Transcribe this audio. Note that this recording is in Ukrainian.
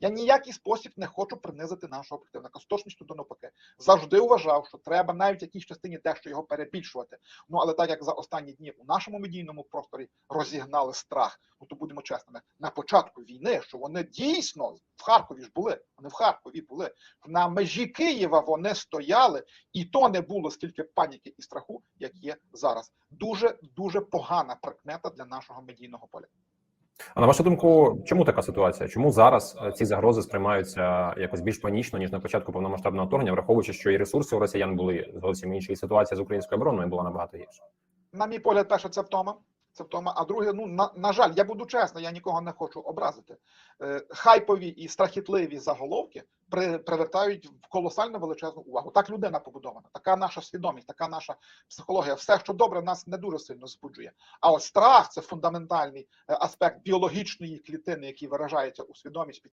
Я ніякий спосіб не хочу принизити нашого противника. Точністю до навпаки. Завжди вважав, що треба навіть в якійсь частині дещо його перебільшувати. Ну але так як за останні дні у нашому медійному просторі розігнали страх, ну то будемо чесними, на початку війни, що вони дійсно в Харкові ж були, вони в Харкові були. На межі Києва вони стояли, і то не було стільки паніки і страху, як є зараз. Дуже дуже погана прикмета для нашого медійного поля. А на вашу думку, чому така ситуація? Чому зараз е, ці загрози сприймаються якось більш панічно ніж на початку повномасштабного вторгнення, враховуючи, що і ресурси у росіян були зовсім інші, і ситуація з українською обороною була набагато гірша? На мій погляд, перше, це втома. Це втома. А друге, ну на, на жаль, я буду чесно, я нікого не хочу образити. Е, хайпові і страхітливі заголовки при, привертають колосально величезну увагу. Так людина побудована, така наша свідомість, така наша психологія. Все, що добре, нас не дуже сильно збуджує. А от страх це фундаментальний е, аспект біологічної клітини, який виражається у свідомість